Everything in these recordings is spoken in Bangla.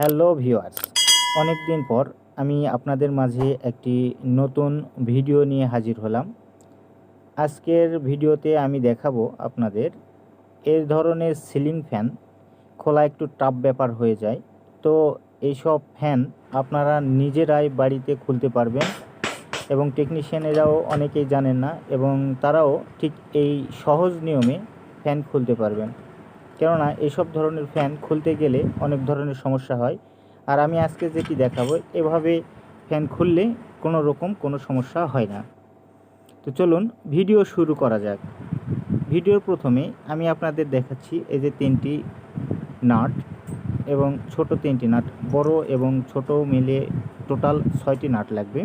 হ্যালো ভিউয়ার্স অনেক দিন পর আমি আপনাদের মাঝে একটি নতুন ভিডিও নিয়ে হাজির হলাম। আজকের ভিডিওতে আমি দেখাবো আপনাদের এর ধরনের সিলিং ফ্যান খোলা একটু টাফ ব্যাপার হয়ে যায়। তো এইসব ফ্যান আপনারা নিজেরাই বাড়িতে খুলতে পারবেন এবং টেকনিশিয়ানেরাও অনেকেই জানেন না এবং তারাও ঠিক এই সহজ নিয়মে ফ্যান খুলতে পারবেন। কেননা এসব ধরনের ফ্যান খুলতে গেলে অনেক ধরনের সমস্যা হয়। আর আমি আজকে যেটি দেখাবো, এভাবে ফ্যান খুললে কোনো রকম কোনো সমস্যা হয় না। তো চলুন ভিডিও শুরু করা যাক। ভিডিওর প্রথমে আমি আপনাদের দেখাচ্ছি এই যে তিনটি নাট এবং ছোট তিনটি নাট, বড় এবং ছোট মিলে টোটাল ছয়টি নাট লাগবে।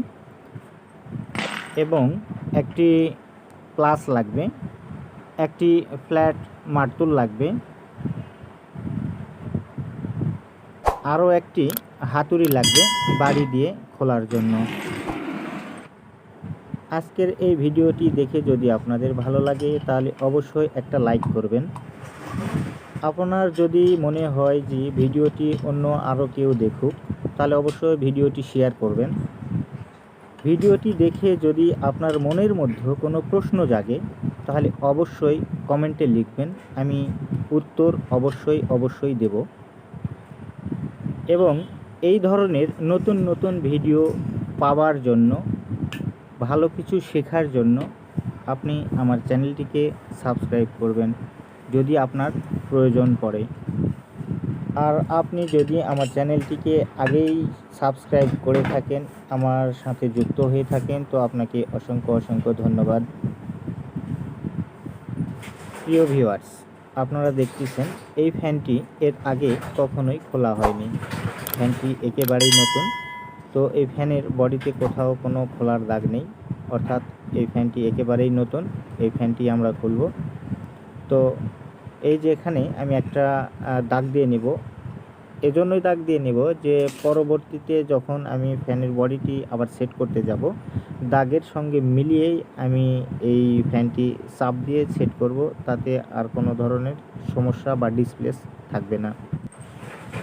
এবং একটি প্লাস লাগবে, একটি ফ্ল্যাট মারতুল লাগবে আরও একটি হাতুড়ি লাগবে বাড়ি দিয়ে খোলার জন্য। আজকের এই ভিডিওটি দেখে যদি আপনাদের ভালো লাগে, তাহলে অবশ্যই একটা লাইক করবেন। আপনার যদি মনে হয় যে ভিডিওটি অন্য আরও কেউ দেখুক, তাহলে অবশ্যই ভিডিওটি শেয়ার করবেন। ভিডিওটি দেখে যদি আপনার মনের মধ্যে কোনো প্রশ্ন জাগে, তাহলে অবশ্যই কমেন্টে লিখবেন। আমি উত্তর অবশ্যই অবশ্যই দেব। এবং এই ধরনের নতুন নতুন ভিডিও পাওয়ার জন্য, ভালো কিছু শেখার জন্য আপনি আমার চ্যানেলটিকে সাবস্ক্রাইব করবেন যদি আপনার প্রয়োজন পড়ে। আর আপনি যদি আমার চ্যানেলটিকে আগেই সাবস্ক্রাইব করে থাকেন, আমার সাথে যুক্ত হয়ে থাকেন, তো আপনাকে অসংখ্য অসংখ্য ধন্যবাদ। প্রিয় ভিউয়ার্স আপনারা দেখতেছেন, এই ফ্যানটি এর আগে কখনোই খোলা হয়নি। ফ্যানটি একেবারেই নতুন। তো এই ফ্যানের বডিতে কোথাও কোনো খোলার দাগ নেই। অর্থাৎ এই ফ্যানটি একেবারেই নতুন। এই ফ্যানটি আমরা খুলব। তো এই যে এখানে আমি একটা দাগ দিয়ে নিব। এজন্যই দাগ দিয়ে নিব যে পরবর্তীতে যখন আমি ফ্যানের বডিটি আবার সেট করতে যাব, দাগের সঙ্গে মিলিয়েই আমি এই ফ্যানটি চাপ দিয়ে সেট করব, তাতে আর কোনো ধরনের সমস্যা বা ডিসপ্লেস থাকবে না।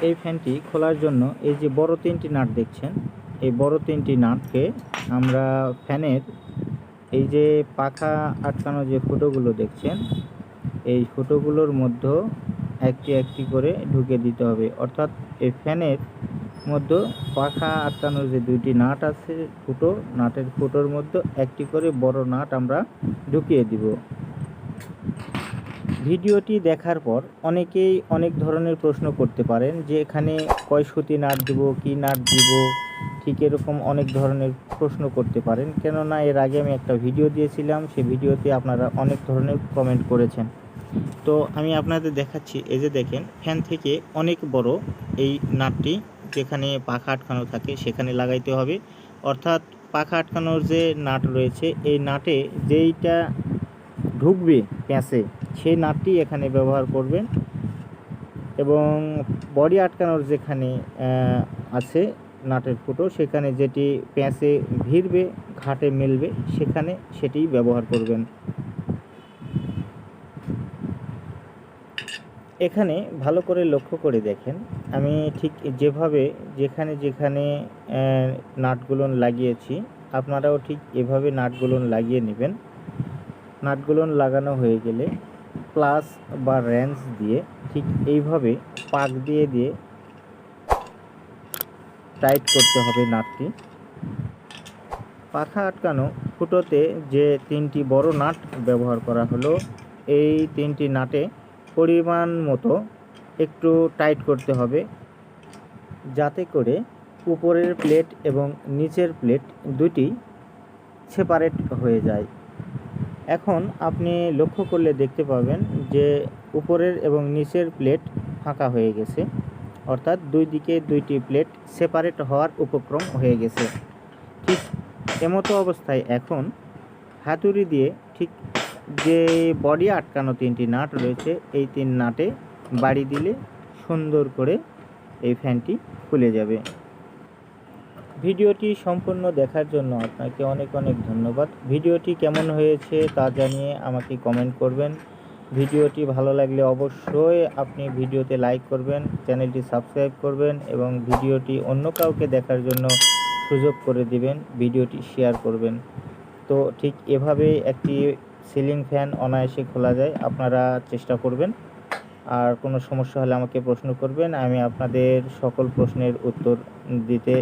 এই ফ্যানটি খোলার জন্য এই যে বড় তিনটি নাট দেখছেন, এই বড় তিনটি নাটকে আমরা ফ্যানের এই যে পাখা আটকানো যে ফুটোগুলো দেখছেন, এই ফুটোগুলোর মধ্যে একটি একটি করে ঢুকে দিতে হবে। অর্থাৎ এই ফ্যানের মধ্যে পাখা আটকানোর যে দুইটি নাট আছে, ফুটো, নাটের ফুটোর মধ্যে একটি করে বড় নাট আমরা ঢুকিয়ে দিব। ভিডিওটি দেখার পর অনেকেই অনেক ধরনের প্রশ্ন করতে পারেন যে এখানে কয় সুতি নাট দিব, কি নাট দিব? ঠিক এরকম অনেক ধরনের প্রশ্ন করতে পারেন। কেননা এর আগে আমি একটা ভিডিও দিয়েছিলাম সেই ভিডিওতে আপনারা অনেক ধরনের কমেন্ট করেছেন। তো আমি আপনাদের দেখাচ্ছি, এই যে দেখেন ফ্যান থেকে অনেক বড় এই নাটটি, যেখানে পাখা আটকানো থাকে, সেখানে লাগাইতে হবে। অর্থাৎ পাখা আটকানোর যে নাট রয়েছে, এই নাটে যেইটা ঢুকবে প্যাঁচে, সেই নাটটি এখানে ব্যবহার করবেন। এবং বডি আটকানোর যেখানে আছে নাটের ফুটো, সেখানে যেটি প্যাঁচে ভিড়বে, ঘাটে মিলবে, সেখানে সেটি ব্যবহার করবেন। এখানে ভালো করে লক্ষ্য করে দেখেন। আমি ঠিক যেভাবে যেখানে যেখানে নাটগুলো লাগিয়েছি, আপনারাও ঠিক এভাবে নাটগুলো লাগিয়ে নেবেন। নাটগুলো লাগানো হয়ে গেলে প্লাস বা র্যাঞ্চ দিয়ে ঠিক এইভাবে পাক দিয়ে দিয়ে টাইট করতে হবে নাটটি। পাখা আটকানো ফুটোতে যে তিনটি বড় নাট ব্যবহার করা হলো, এই তিনটি নাটে পরিমাণ মতো একটু টাইট করতে হবে, যাতে করে উপরের প্লেট এবং নিচের প্লেট দুটি সেপারেট হয়ে যায়। এখন আপনি লক্ষ্য করলে দেখতে পাবেন যে উপরের এবং নিচের প্লেট ফাঁকা হয়ে গেছে, অর্থাৎ দুই দিকে দুইটি প্লেট সেপারেট হওয়ার উপক্রম হয়ে গেছে। ঠিক এমতো অবস্থায় এখন হাতুড়ি দিয়ে ঠিক যে বডি আটকানো তিনটি নাট রয়েছে, এই তিন নাটে বাড়ি দিলে সুন্দর করে এই ফ্যানটি খুলে যাবে। ভিডিওটি সম্পূর্ণ দেখার জন্য আপনাকে অনেক অনেক ধন্যবাদ। ভিডিওটি কেমন হয়েছে তা জানিয়ে আমাকে কমেন্ট করবেন। ভিডিওটি ভালো লাগলে অবশ্যই আপনি ভিডিওতে লাইক করবেন, চ্যানেলটি সাবস্ক্রাইব করবেন এবং ভিডিওটি অন্য কাউকে দেখার জন্য সুযোগ করে দিবেন, ভিডিওটি শেয়ার করবেন। তো ঠিক এভাবে একটি সিলিং ফ্যান অনায়াসে খোলা যায়, আপনারা চেষ্টা করবেন। আর কোনো সমস্যা হলে আমাকে প্রশ্ন করবেন, আমি আপনাদের সকল প্রশ্নের উত্তর দিতে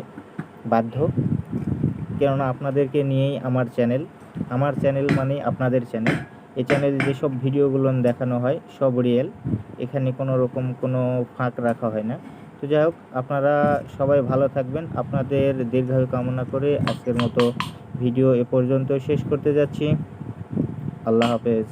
বাধ্য। কেননা আপনাদেরকে নিয়েই আমার চ্যানেল। আমার চ্যানেল মানে আপনাদের চ্যানেল। এই চ্যানেলে যেসব ভিডিওগুলো দেখানো হয়, সব রিয়েল। এখানে কোনো রকম কোনো ফাঁক রাখা হয় না। তো যাই হোক, আপনারা সবাই ভালো থাকবেন। আপনাদের দীর্ঘায়ু কামনা করে আজকের মতো ভিডিও এ পর্যন্ত শেষ করতে যাচ্ছি। আল্লাহ হাফেজ